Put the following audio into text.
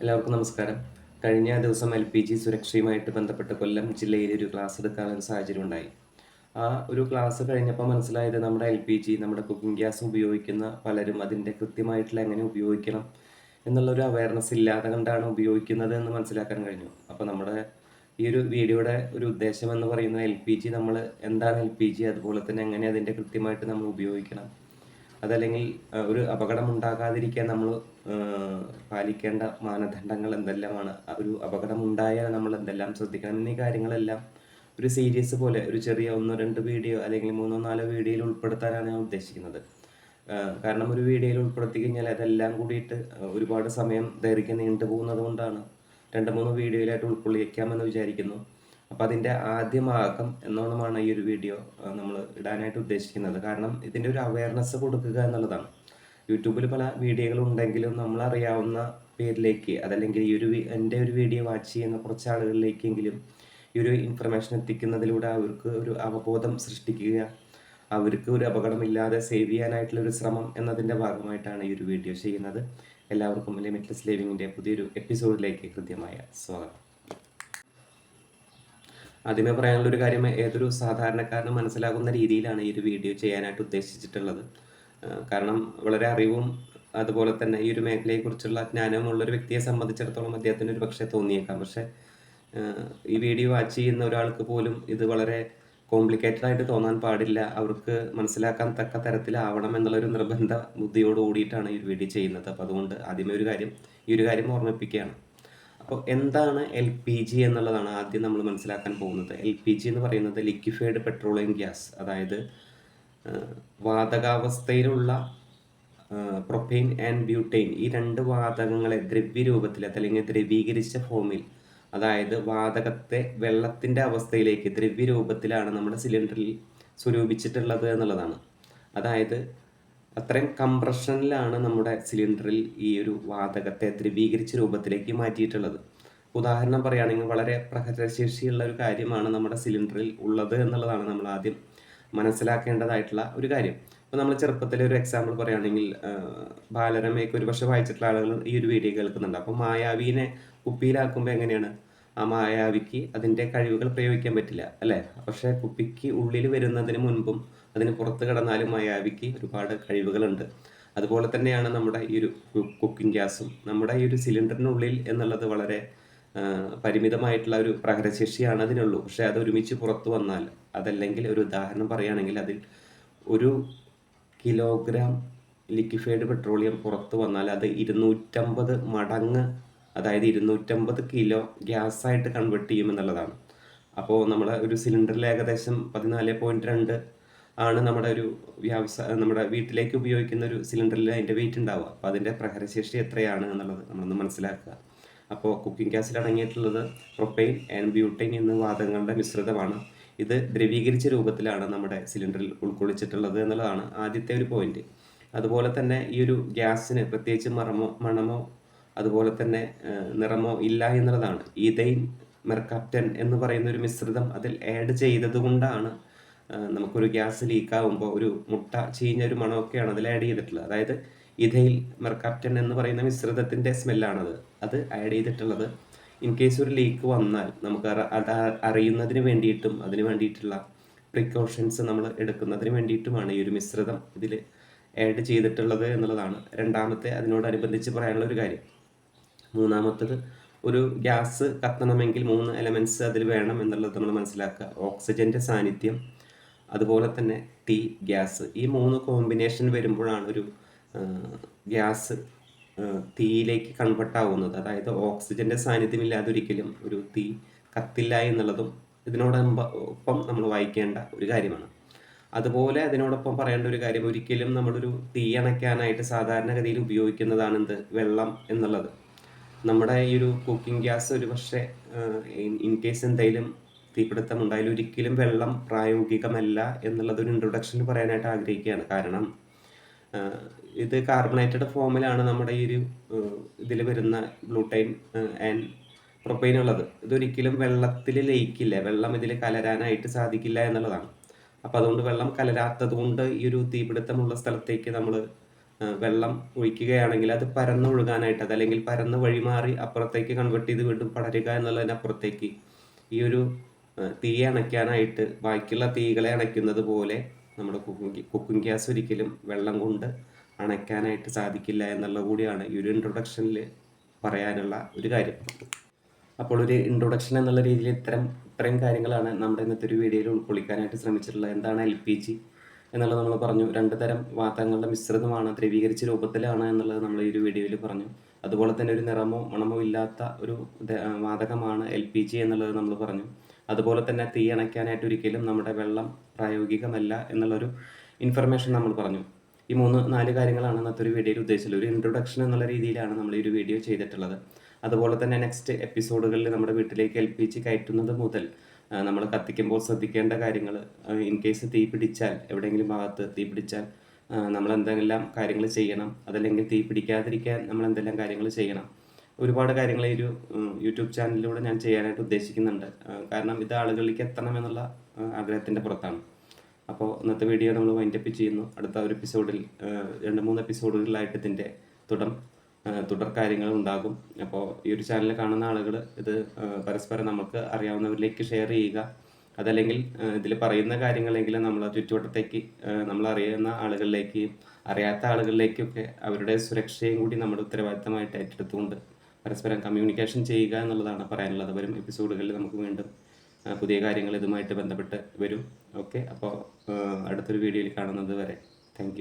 എല്ലാവർക്കും നമസ്കാരം. കഴിഞ്ഞ ദിവസം എൽ പി ജി സുരക്ഷയുമായിട്ട് ബന്ധപ്പെട്ട് കൊല്ലം ജില്ലയിൽ ഒരു ക്ലാസ് എടുക്കാൻ ഒരു സാഹചര്യം ഉണ്ടായി. ആ ഒരു ക്ലാസ് കഴിഞ്ഞപ്പോൾ മനസ്സിലായത് നമ്മുടെ എൽ പി ജി നമ്മുടെ കുക്കിംഗ് ഗ്യാസ് ഉപയോഗിക്കുന്ന പലരും അതിന്റെ കൃത്യമായിട്ടുള്ള എങ്ങനെ ഉപയോഗിക്കണം എന്നുള്ളൊരു അവയർനെസ് ഇല്ലാതെ കണ്ടാണ് ഉപയോഗിക്കുന്നത് എന്ന് മനസ്സിലാക്കാൻ കഴിഞ്ഞു. അപ്പോൾ നമ്മുടെ ഈ ഒരു വീഡിയോയുടെ ഒരു ഉദ്ദേശം എന്ന് പറയുന്നത് എൽ പി ജി നമ്മൾ എന്താണ് എൽ പി ജി അതുപോലെ തന്നെ എങ്ങനെ അതിന്റെ കൃത്യമായിട്ട് നമ്മൾ ഉപയോഗിക്കണം അതല്ലെങ്കിൽ ഒരു അപകടം ഉണ്ടാകാതിരിക്കാൻ നമ്മൾ പാലിക്കേണ്ട മാനദണ്ഡങ്ങൾ എന്തെല്ലാമാണ്? ഒരു അപകടം ഉണ്ടായാൽ നമ്മൾ എന്തെല്ലാം ശ്രദ്ധിക്കണം? എന്നീ കാര്യങ്ങളെല്ലാം ഒരു സീരീസ് പോലെ ഒരു ചെറിയ ഒന്നോ രണ്ട് വീഡിയോ അല്ലെങ്കിൽ മൂന്നോ നാലോ വീഡിയോയിൽ ഉൾപ്പെടുത്താനാണ് ഞാൻ ഉദ്ദേശിക്കുന്നത്. കാരണം ഒരു വീഡിയോയിൽ ഉൾപ്പെടുത്തി കഴിഞ്ഞാൽ അതെല്ലാം കൂടിയിട്ട് ഒരുപാട് സമയം ദൈർഘ്യം നീണ്ടു പോകുന്നത് കൊണ്ടാണ്. രണ്ട് മൂന്ന് വീഡിയോയിലായിട്ട് ഉൾക്കൊള്ളിക്കാമെന്ന് വിചാരിക്കുന്നു. അപ്പോൾ അതിന്റെ ആദ്യ ഭാഗം എന്നോണമാണ് ഈ ഒരു വീഡിയോ നമ്മൾ ഇടാനായിട്ട് ഉദ്ദേശിക്കുന്നത്. കാരണം ഇതിന്റെ ഒരു അവയർനെസ് കൊടുക്കുക എന്നുള്ളതാണ്. യൂട്യൂബിൽ പല വീഡിയോകൾ ഉണ്ടെങ്കിലും നമ്മളറിയാവുന്ന പേരിലേക്ക് അതല്ലെങ്കിൽ ഈ ഒരു എന്റെ ഒരു വീഡിയോ വാച്ച് ചെയ്യുന്ന കുറച്ച് ആളുകളിലേക്കെങ്കിലും ഈ ഒരു ഇൻഫർമേഷൻ എത്തിക്കുന്നതിലൂടെ അവർക്ക് ഒരു അവബോധം സൃഷ്ടിക്കുക അവർക്ക് ഒരു അപകടമില്ലാതെ സേവ് ചെയ്യാനായിട്ടുള്ള ഒരു ശ്രമം എന്നതിന്റെ ഭാഗമായിട്ടാണ് ഈ ഒരു വീഡിയോ ചെയ്യുന്നത്. എല്ലാവർക്കും ലിമിറ്റ്ലെസ് ലിവിങ്ങിന്റെ പുതിയൊരു എപ്പിസോഡിലേക്ക് കൃത്യമായ സ്വാഗതം. ആദ്യമേ പറയാനുള്ള ഒരു കാര്യം ഏതൊരു സാധാരണക്കാരനും മനസ്സിലാകുന്ന രീതിയിലാണ് ഈ ഒരു വീഡിയോ ചെയ്യാനായിട്ട് ഉദ്ദേശിച്ചിട്ടുള്ളത്. കാരണം വളരെ അറിവും അതുപോലെ തന്നെ ഈ ഒരു മേഖലയെക്കുറിച്ചുള്ള ജ്ഞാനവും ഉള്ള ഒരു വ്യക്തിയെ സംബന്ധിച്ചിടത്തോളം അദ്ദേഹത്തിന് ഒരു പക്ഷേ തോന്നിയേക്കാം. പക്ഷേ ഈ വീഡിയോ വാച്ച് ചെയ്യുന്ന ഒരാൾക്ക് പോലും ഇത് വളരെ കോംപ്ലിക്കേറ്റഡ് ആയിട്ട് തോന്നാൻ പാടില്ല. അവർക്ക് മനസ്സിലാക്കാൻ തക്ക തരത്തിലാവണം എന്നുള്ളൊരു നിർബന്ധ ബുദ്ധിയോട് കൂടിയിട്ടാണ് ഈ വീഡിയോ ചെയ്യുന്നത്. അപ്പോൾ അതുകൊണ്ട് ആദ്യമേ ഒരു കാര്യം ഈ ഒരു കാര്യം ഓർമ്മിപ്പിക്കുകയാണ്. അപ്പോൾ എന്താണ് എൽ പി ജി എന്നുള്ളതാണ് ആദ്യം നമ്മൾ മനസ്സിലാക്കാൻ പോകുന്നത്. എൽ പി ജി എന്ന് പറയുന്നത് ലിക്വിഫൈഡ് പെട്രോളിയം ഗ്യാസ് അതായത് വാതകാവസ്ഥയിലുള്ള പ്രൊപ്പെയിൻ ആൻഡ് ബ്യൂട്ടെയിൻ ഈ രണ്ട് വാതകങ്ങളെ ദ്രവ്യ രൂപത്തിൽ അല്ലെങ്കിൽ ദ്രവീകരിച്ച ഫോമിൽ അതായത് വാതകത്തെ വെള്ളത്തിന്റെ അവസ്ഥയിലേക്ക് ദ്രവ്യ രൂപത്തിലാണ് നമ്മുടെ സിലിണ്ടറിൽ സ്വരൂപിച്ചിട്ടുള്ളത് എന്നുള്ളതാണ്. അതായത് അത്രയും കംപ്രഷനിലാണ് നമ്മുടെ സിലിണ്ടറിൽ ഈ ഒരു വാതകത്തെ ദ്രവീകരിച്ച രൂപത്തിലേക്ക് മാറ്റിയിട്ടുള്ളത്. ഉദാഹരണം പറയുകയാണെങ്കിൽ വളരെ പ്രഹരശേഷിയുള്ള ഒരു കാര്യമാണ് നമ്മുടെ സിലിണ്ടറിൽ ഉള്ളത് എന്നുള്ളതാണ് നമ്മൾ ആദ്യം മനസ്സിലാക്കേണ്ടതായിട്ടുള്ള ഒരു കാര്യം. ഇപ്പോൾ നമ്മൾ ചെറുപ്പത്തിലെ ഒരു എക്സാമ്പിൾ പറയുകയാണെങ്കിൽ ബാലരമയൊക്കെ ഒരു പക്ഷേ വായിച്ചിട്ടുള്ള ആളുകൾ ഈ ഒരു വീഡിയോ കേൾക്കുന്നുണ്ട്. അപ്പോൾ മായാവീനെ കുപ്പിയിലാക്കുമ്പോൾ എങ്ങനെയാണ്? ആ മായാവിക്ക് അതിന്റെ കഴിവുകൾ പ്രയോഗിക്കാൻ പറ്റില്ല അല്ലേ? പക്ഷേ കുപ്പിക്ക് ഉള്ളിൽ വരുന്നതിന് മുൻപും അതിന് പുറത്ത് കിടന്നാലും മായാവിക്ക് ഒരുപാട് കഴിവുകളുണ്ട്. അതുപോലെ തന്നെയാണ് നമ്മുടെ ഈ ഒരു കുക്കിംഗ് ഗ്യാസും. നമ്മുടെ ഈ ഒരു സിലിണ്ടറിനുള്ളിൽ എന്നുള്ളത് വളരെ പരിമിതമായിട്ടുള്ള ഒരു പ്രഹരശേഷിയാണ് അതിനുള്ളൂ. പക്ഷേ അത് ഒരുമിച്ച് പുറത്തു വന്നാൽ അതല്ലെങ്കിൽ ഒരു ഉദാഹരണം പറയുകയാണെങ്കിൽ അതിൽ ഒരു കിലോഗ്രാം ലിക്വിഫൈഡ് പെട്രോളിയം പുറത്തു വന്നാൽ അത് ഇരുന്നൂറ്റമ്പത് മടങ്ങ് അതായത് ഇരുന്നൂറ്റമ്പത് കിലോ ഗ്യാസായിട്ട് കൺവേർട്ട് ചെയ്യുമെന്നുള്ളതാണ് അപ്പോൾ നമ്മുടെ ഒരു സിലിണ്ടറിൽ ഏകദേശം പതിനാല് പോയിന്റ് രണ്ട് ആണ് നമ്മുടെ ഒരു വ്യവസായ നമ്മുടെ വീട്ടിലേക്ക് ഉപയോഗിക്കുന്ന ഒരു സിലിണ്ടറിൽ അതിന്റെ വെയിറ്റ് ഉണ്ടാവുക. അപ്പോൾ അതിന്റെ പ്രഹരശേഷി എത്രയാണ് എന്നുള്ളത് നമ്മളൊന്ന് മനസ്സിലാക്കുക. അപ്പോൾ കുക്കിംഗ് ഗ്യാസിൽ അടങ്ങിയിട്ടുള്ളത് പ്രൊപ്പൈൻ ആൻഡ് ബ്യൂട്ടൈൻ എന്ന വാതകങ്ങളുടെ മിശ്രിതമാണ്. ഇത് ദ്രവീകരിച്ച രൂപത്തിലാണ് നമ്മുടെ സിലിണ്ടറിൽ ഉൾക്കൊള്ളിച്ചിട്ടുള്ളത് എന്നുള്ളതാണ് ആദ്യത്തെ ഒരു പോയിന്റ് അതുപോലെ തന്നെ ഈ ഒരു ഗ്യാസിന് പ്രത്യേകിച്ച് മറമോ മണമോ അതുപോലെ തന്നെ നിറമോ ഇല്ല എന്നുള്ളതാണ്. ഈതൈൻ മെർക്കാപ്റ്റൻ എന്ന് പറയുന്ന ഒരു മിശ്രിതം അതിൽ ആഡ് ചെയ്തതുകൊണ്ടാണ് നമുക്കൊരു ഗ്യാസ് ലീക്ക് ആകുമ്പോൾ ഒരു മുട്ട ചീഞ്ഞ ഒരു മണമൊക്കെയാണ് അതിൽ ആഡ് ചെയ്തിട്ടുള്ളത്. അതായത് ഇഥയിൽ മെർക്കാപ്റ്റൻ എന്ന് പറയുന്ന മിശ്രിതത്തിന്റെ സ്മെല്ലാണത് അത് ആഡ് ചെയ്തിട്ടുള്ളത് ഇൻ കേസ് ഒരു ലീക്ക് വന്നാൽ നമുക്ക് അത് അറിയുന്നതിന് വേണ്ടിയിട്ടും അതിന് വേണ്ടിയിട്ടുള്ള പ്രിക്കോഷൻസ് നമ്മൾ എടുക്കുന്നതിന് വേണ്ടിയിട്ടുമാണ് ഈ ഒരു മിശ്രിതം ഇതിൽ ആഡ് ചെയ്തിട്ടുള്ളത് എന്നുള്ളതാണ്. രണ്ടാമത്തെ അതിനോടനുബന്ധിച്ച് പറയാനുള്ള ഒരു കാര്യം. മൂന്നാമത്തത് ഒരു ഗ്യാസ് കത്തണമെങ്കിൽ മൂന്ന് എലമെന്റ്സ് അതിൽ വേണം എന്നുള്ളത് നമ്മൾ മനസ്സിലാക്കുക. ഓക്സിജന്റെ സാന്നിധ്യം അതുപോലെ തന്നെ തീ ഗ്യാസ് ഈ മൂന്ന് കോമ്പിനേഷൻ വരുമ്പോഴാണ് ഒരു ഗ്യാസ് തീയിലേക്ക് കൺവെർട്ട് ആവുന്നത്. അതായത് ഓക്സിജന്റെ സാന്നിധ്യം ഇല്ലാതെ ഒരിക്കലും ഒരു തീ കത്തില്ല എന്നുള്ളതും ഇതിനോടൊപ്പം നമ്മൾ വായിക്കേണ്ട ഒരു കാര്യമാണ്. അതുപോലെ അതിനോടൊപ്പം പറയേണ്ട ഒരു കാര്യം ഒരിക്കലും നമ്മളൊരു തീ അണയ്ക്കാനായിട്ട് സാധാരണഗതിയിൽ ഉപയോഗിക്കുന്നതാണ് എന്ത്? വെള്ളം എന്നുള്ളത്. നമ്മുടെ ഈ ഒരു കുക്കിംഗ് ഗ്യാസ് ഒരു പക്ഷേ ഇൻ കേസ് എന്തെങ്കിലും തീപിടുത്തം ഉണ്ടായാലും ഒരിക്കലും വെള്ളം പ്രായോഗികമല്ല എന്നുള്ളത് ഒരു ഇൻട്രൊഡക്ഷനിൽ പറയാനായിട്ട് ആഗ്രഹിക്കുകയാണ്. കാരണം ഇത് കാർബണേറ്റഡ് ഫോമിലാണ് നമ്മുടെ ഈ ഒരു ഇതിൽ വരുന്ന ഗ്ലൂട്ടൈൻ ആൻഡ് പ്രൊപ്പൈൻ ഉള്ളത്. ഇതൊരിക്കലും വെള്ളത്തിൽ ലയിക്കില്ല. വെള്ളം ഇതിൽ കലരാനായിട്ട് സാധിക്കില്ല എന്നുള്ളതാണ്. അപ്പോൾ അതുകൊണ്ട് വെള്ളം കലരാത്തത് കൊണ്ട് ഈ ഒരു തീപിടുത്തമുള്ള സ്ഥലത്തേക്ക് നമ്മൾ വെള്ളം ഒഴിക്കുകയാണെങ്കിൽ അത് പരന്ന് ഒഴുകാനായിട്ട് അതല്ലെങ്കിൽ പരന്ന് വഴിമാറി അപ്പുറത്തേക്ക് കൺവെർട്ട് ചെയ്ത് വീണ്ടും പടരുക എന്നുള്ളതിനപ്പുറത്തേക്ക് ഈ ഒരു തീ അണയ്ക്കാനായിട്ട് ബാക്കിയുള്ള തീകളെ അണയ്ക്കുന്നത് പോലെ നമ്മുടെ കുക്കിംഗ് കുക്കിംഗ് ഗ്യാസ് ഒരിക്കലും വെള്ളം കൊണ്ട് അണയ്ക്കാനായിട്ട് സാധിക്കില്ല എന്നുള്ളത് കൂടിയാണ് ഈ ഒരു ഇൻട്രൊഡക്ഷനിൽ പറയാനുള്ള ഒരു കാര്യം. അപ്പോൾ ഒരു ഇൻട്രൊഡക്ഷൻ എന്നുള്ള രീതിയിൽ ഇത്തരം ഇത്രയും കാര്യങ്ങളാണ് നമ്മുടെ ഇന്നത്തെ ഒരു വീഡിയോയിൽ ഉൾക്കൊള്ളിക്കാനായിട്ട് ശ്രമിച്ചിട്ടുള്ളത്. എന്താണ് എൽ പി ജി? എന്നുള്ളത് നമ്മൾ പറഞ്ഞു. രണ്ട് തരം വാതകങ്ങളുടെ മിശ്രിതമാണ് ദ്രവീകരിച്ച രൂപത്തിലാണ് എന്നുള്ളത് നമ്മൾ ഈ ഒരു വീഡിയോയിൽ പറഞ്ഞു. അതുപോലെ തന്നെ ഒരു നിറമോ മണമോ ഇല്ലാത്ത ഒരു വാതകമാണ് എൽ പി ജി എന്നുള്ളത് നമ്മൾ പറഞ്ഞു. അതുപോലെ തന്നെ തീ അണയ്ക്കാനായിട്ട് ഒരിക്കലും നമ്മുടെ വെള്ളം പ്രായോഗികമല്ല എന്നുള്ളൊരു ഇൻഫർമേഷൻ നമ്മൾ പറഞ്ഞു. ഈ മൂന്ന് നാല് കാര്യങ്ങളാണ് ഇന്നത്തെ ഒരു വീഡിയോയിൽ ഉദ്ദേശിച്ചത്. ഒരു ഇൻട്രൊഡക്ഷൻ എന്നുള്ള രീതിയിലാണ് നമ്മൾ ഈ ഒരു വീഡിയോ ചെയ്തിട്ടുള്ളത്. അതുപോലെ തന്നെ നെക്സ്റ്റ് എപ്പിസോഡുകളിൽ നമ്മുടെ വീട്ടിലേക്ക് എൽ പി ജി കയറ്റുന്നത് മുതൽ നമ്മൾ കത്തിക്കുമ്പോൾ ശ്രദ്ധിക്കേണ്ട കാര്യങ്ങൾ ഇൻ കേസ് തീ പിടിച്ചാൽ എവിടെയെങ്കിലും ഭാഗത്ത് തീ പിടിച്ചാൽ നമ്മൾ എന്തെല്ലാം കാര്യങ്ങൾ ചെയ്യണം അതല്ലെങ്കിൽ തീ പിടിക്കാതിരിക്കാൻ നമ്മൾ എന്തെല്ലാം കാര്യങ്ങൾ ചെയ്യണം. ഒരുപാട് കാര്യങ്ങൾ ഈ ഒരു യൂട്യൂബ് ചാനലിലൂടെ ഞാൻ ചെയ്യാനായിട്ട് ഉദ്ദേശിക്കുന്നുണ്ട്. കാരണം ഇത് ആളുകളിലേക്ക് എത്തണം എന്നുള്ള ആഗ്രഹത്തിന്റെ പുറത്താണ്. അപ്പോൾ ഇന്നത്തെ വീഡിയോ നമ്മൾ വൈൻഡപ്പ് ചെയ്യുന്നു. അടുത്ത ഒരു എപ്പിസോഡിൽ രണ്ട് മൂന്ന് എപ്പിസോഡുകളിലായിട്ട് ഇതിന്റെ തുടർ ആ, തുടർ കാര്യങ്ങൾ ഉണ്ടാകും. അപ്പോൾ ഈ ഒരു ചാനൽ കാണുന്ന ആളുകൾ ഇത് പരസ്പരം നമുക്ക് അറിയാവുന്നവരിലേക്ക് ഷെയർ ചെയ്യുക. അതല്ലെങ്കിൽ ഇതിൽ പറയുന്ന കാര്യങ്ങളെങ്കിലും നമ്മൾ ചുറ്റുവട്ടത്തേക്ക് നമ്മൾ അറിയുന്ന ആളുകളിലേക്ക് അറിയാത്ത ആളുകളിലേക്കൊക്കെ അവരുടെ സുരക്ഷയും കൂടി നമ്മുടെ ഉത്തരവാദിത്തമായിട്ട് ഏറ്റെടുത്തുകൊണ്ട് പരസ്പരം കമ്മ്യൂണിക്കേഷൻ ചെയ്യുക എന്നുള്ളതാണ് പറയാനുള്ളത്. വരും എപ്പിസോഡുകളിൽ നമുക്ക് വീണ്ടും പുതിയ കാര്യങ്ങൾ ഇതുമായിട്ട് ബന്ധപ്പെട്ട് വരും. ഓക്കെ അപ്പോൾ അടുത്തൊരു വീഡിയോയിൽ കാണുന്നത് വരെ. താങ്ക്